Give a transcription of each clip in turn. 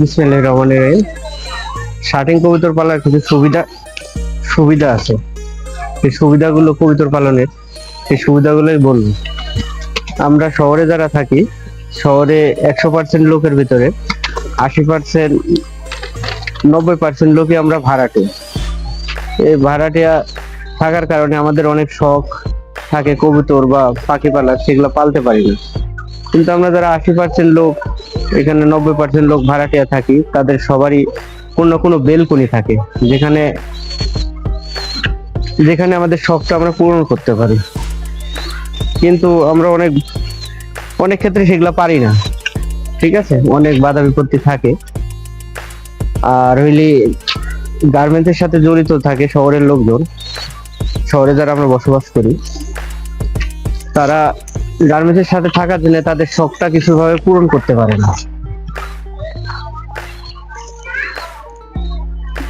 বিসমিল্লাহির রহমানির রহিম শার্টিং কবুতর পালার কিছু সুবিধা সুবিধা আছে। এই সুবিধাগুলো কবুতর পালনের এই সুবিধাগুলোই বলব। আমরা শহরে যারা থাকি, শহরে একশো পার্সেন্ট লোকের ভিতরে আশি পার্সেন্ট নব্বই পার্সেন্ট লোকই আমরা ভাড়াটে। এই ভাড়াটিয়া থাকার কারণে আমাদের অনেক শখ থাকে কবুতর বা পাখি পালার, সেগুলো পালতে পারি না। কিন্তু আমরা যারা আশি পার্সেন্ট লোক এখানে নব্বই পার্সেন্ট লোক ভাড়াটিয়া থাকি, তাদের সবারই কোনো কোনো বেলকনি থাকে, যেখানে যেখানে আমাদের শখটা আমরা পূরণ করতে পারি। কিন্তু আমরা অনেক অনেক ক্ষেত্রে সেগুলো পারি না, ঠিক আছে? অনেক বাধা বিপত্তি থাকে। আর হইলি গার্মেন্টসের সাথে জড়িত থাকে শহরের লোকজন। শহরে যারা আমরা বসবাস করি, তারা গার্মেন্টসের সাথে থাকার জন্য তাদের শখটা কিছুভাবে পূরণ করতে পারে না।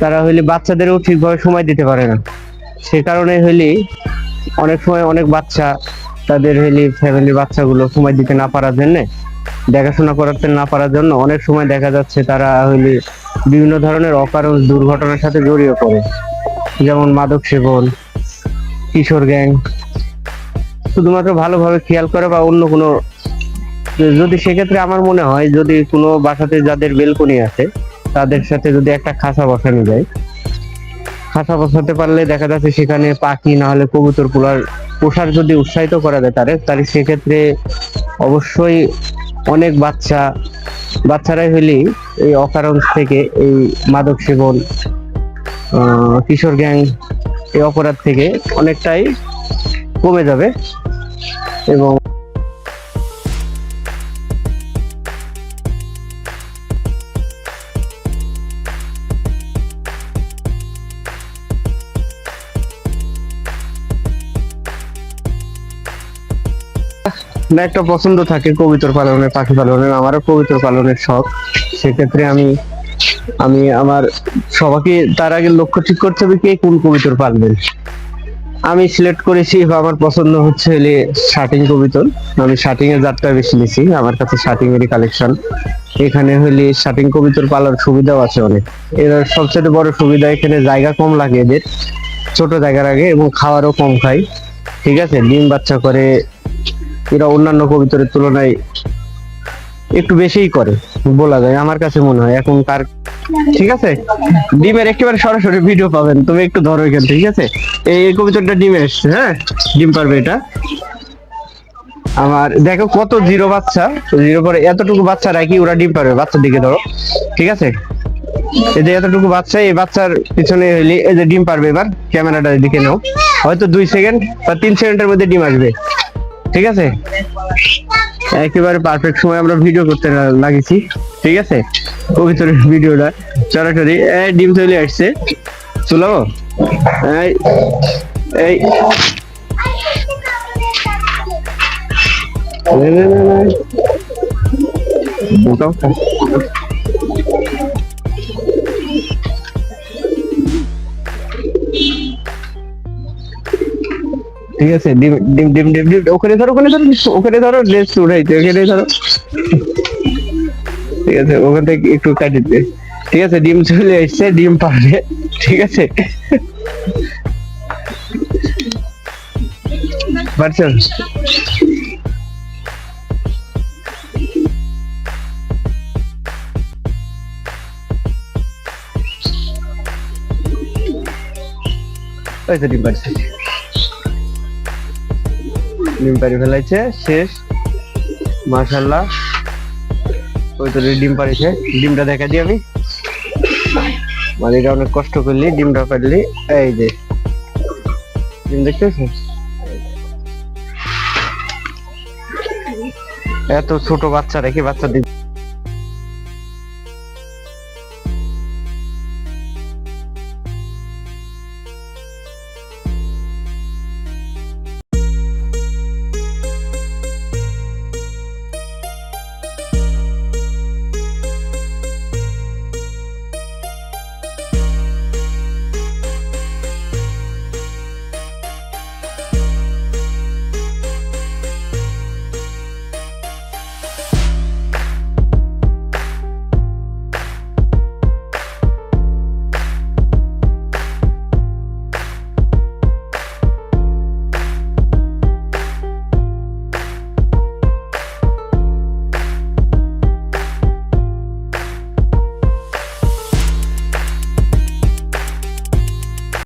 তারা হইলে বাচ্চাদেরও ঠিকভাবে সময় দিতে পারে না। সে কারণে হইলে অনেক সময় অনেক বাচ্চা তাদের হইলে ফ্যামিলির বাচ্চাগুলো সময় দিতে না পারার জন্য, দেখাশোনা করাতে না পারার জন্য অনেক সময় দেখা যাচ্ছে তারা হইলে বিভিন্ন ধরনের অকারণ দুর্ঘটনার সাথে জড়িয়ে পড়ে। যেমন মাদক সেবন, কিশোর গ্যাং শুধুমাত্র ভালোভাবে খেয়াল করে বা অন্য কোনো, যদি সেক্ষেত্রে আমার মনে হয় যদি কোনো বাসাতে যাদের বেলকনি আছে, তাদের সাথে যদি একটা খাঁচা বসানো যায় খাঁচা বসাতে পারলে দেখা যাচ্ছে সেখানে পাখি না হলে কবুতর পোলার পোষার যদি উৎসাহিত করা যায় তারে তাহলে সেক্ষেত্রে অবশ্যই অনেক বাচ্চা, বাচ্চারাই হইলে এই অকারণ থেকে এই মাদক সেবন কিশোর গ্যাং, এই অপরাধ থেকে অনেকটাই কমে যাবে। এবং না, একটা পছন্দ থাকে কবিতর পালনের পাখি পালনের আমারও কবিতর পালনের শখ। সেক্ষেত্রে আমি আমি আমার সবাইকে, তার আগে লক্ষ্য ঠিক করতে হবে কে কোন কবিতর পালবেন। আমি সিলেক্ট করেছি আমার পছন্দ হচ্ছে শার্টিং কবিতর আমি শার্টিং এর জাতটা বেশি নিছি, আমার কাছে শার্টিং এরই কালেকশন এখানে হলে শার্টিং কবিতর পালার সুবিধাও আছে অনেক। এর সবচেয়ে বড় সুবিধা, এখানে জায়গা কম লাগে এদের। ছোট জায়গার আগে এবং খাওয়ারও কম খায় ঠিক আছে? ডিম বাচ্চা করে এরা অন্যান্য কবিতরের তুলনায় একটু বেশিই করে, বলা যায়, আমার কাছে মনে হয়। এখন কার ঠিক আছে? ডিমের একেবারে সরাসরি ভিডিও পাবেন তুমি একটু ধরো এখান ঠিক আছে? এই এই কবিতরটা ডিমে এসছে হ্যাঁ? ডিম পারবে এটা। আমার, দেখো কত জিরো বাচ্চা, জিরো পরে এতটুকু বাচ্চা রাখি, ওরা ডিম পারবে, বাচ্চার দিকে ধরো, ঠিক আছে? এই যে এতটুকু বাচ্চা, এই বাচ্চার পিছনে হইলে এই যে ডিম পারবে এবার, ক্যামেরাটা দিকে নাও। হয়তো দুই সেকেন্ড বা তিন সেকেন্ডের মধ্যে ডিম আসবে, ঠিক আছে? একেবারে পারফেক্ট সময় আমরা ভিডিও করতে লাগেছি, ঠিক আছে? ও ভিতরে ভিডিওটা সরাসরি এই ডিম চলে আসছে। চলো এই এই। ঠিক আছে, ডিম ডিম ডিম ডিম ডিম, ওখানে ধরো ওখানে ধরো ওখানে ধরো, লেস উঠাইতে ওখানে ধরো। ঠিক আছে, ওখান থেকে একটু কাটি দে। ঠিক আছে, ডিম চলে এসছে ডিম পারবে ঠিক আছে। পারছেন ওই তো ডিম পারছে ডিম পাড়ি ফেলাইছে, শেষ। মাশাল্লাহ ওই তো ডিম পারিছে ডিমটা দেখা দিই আমি। মালিকা অনেক কষ্ট করলি, ডিমটা পারলি এই যে। ডিম দেখতেছো? এত ছোট বাচ্চা রেখে বাচ্চা